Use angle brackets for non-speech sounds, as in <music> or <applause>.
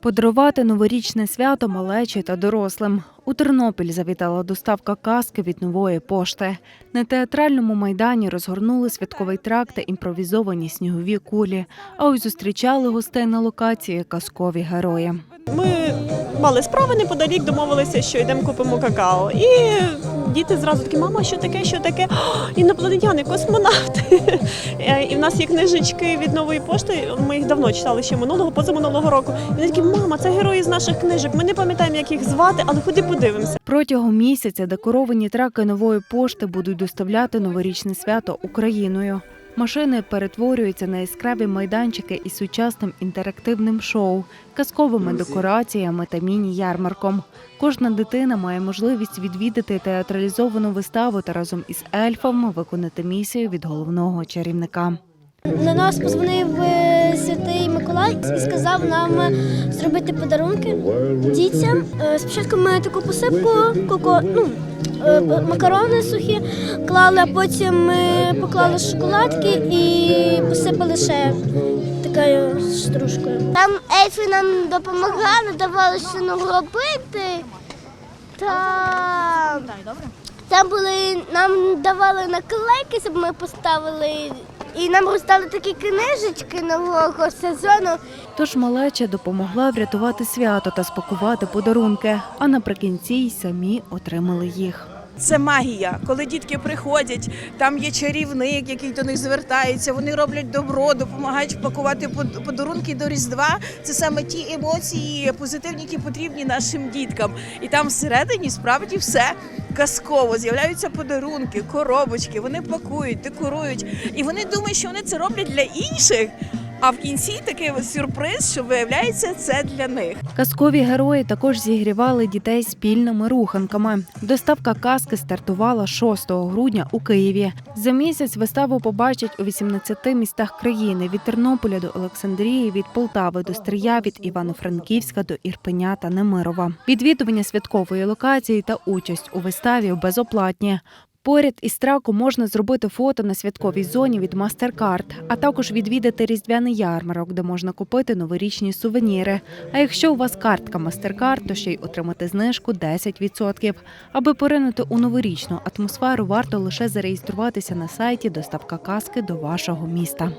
Подарувати новорічне свято малечі та дорослим. У Тернопіль завітала доставка каски від нової пошти. На театральному майдані розгорнули святковий тракт та імпровізовані снігові кулі. А ось зустрічали гостей на локації казкові герої. Ми мали справи неподалік, домовилися, що йдемо купимо какао. І діти зразу такі, мама, що таке, що таке? <gasps> Інопланетяни, космонавти. <laughs> Е, І в нас є книжечки від нової пошти. Ми їх давно читали ще минулого, позаминулого року. І вони такі, мама, це герої з наших книжок. Ми не пам'ятаємо, як їх звати, але ходи подивимося. Протягом місяця декоровані траки нової пошти будуть доставляти новорічне свято Україною. Машини перетворюються на яскраві майданчики із сучасним інтерактивним шоу, казковими декораціями та міні-ярмарком. Кожна дитина має можливість відвідати театралізовану виставу та разом із ельфами виконати місію від головного чарівника. На нас позвонив е, святий і сказав нам е, зробити подарунки дітям. Е, Спочатку ми таку посипку, коко, ну, е, макарони сухі клали, а потім ми поклали шоколадки і посипали ще такою стружкою. Там ельфи нам допомагали, давали що нам робити. Та... Там були, нам давали наклейки, щоб ми поставили. І нам роздали такі книжечки нового сезону. Тож малеча допомогла врятувати свято та спакувати подарунки, а наприкінці й самі отримали їх. Це магія. Коли дітки приходять, там є чарівник, який до них звертається. Вони роблять добро, допомагають впакувати под- подарунки до Різдва. Це саме ті емоції позитивні, які потрібні нашим діткам. І там всередині справді все казково. З'являються подарунки, коробочки. Вони пакують, декорують. І вони думають, що вони це роблять для інших. А в кінці такий сюрприз, що виявляється, це для них. Казкові герої також зігрівали дітей спільними руханками. Доставка казки стартувала 6 грудня у Києві. За місяць виставу побачать у 18 містах країни від Тернополя до Олександрії, від Полтави до Стрия, від Івано-Франківська до Ірпеня та Немирова. Відвідування святкової локації та участь у виставі безоплатні. Поряд із траку можна зробити фото на святковій зоні від MasterCard, а також відвідати різдвяний ярмарок, де можна купити новорічні сувеніри. А якщо у вас картка MasterCard, то ще й отримати знижку 10%. Аби поринути у новорічну атмосферу, варто лише зареєструватися на сайті Доставка казки до вашого міста.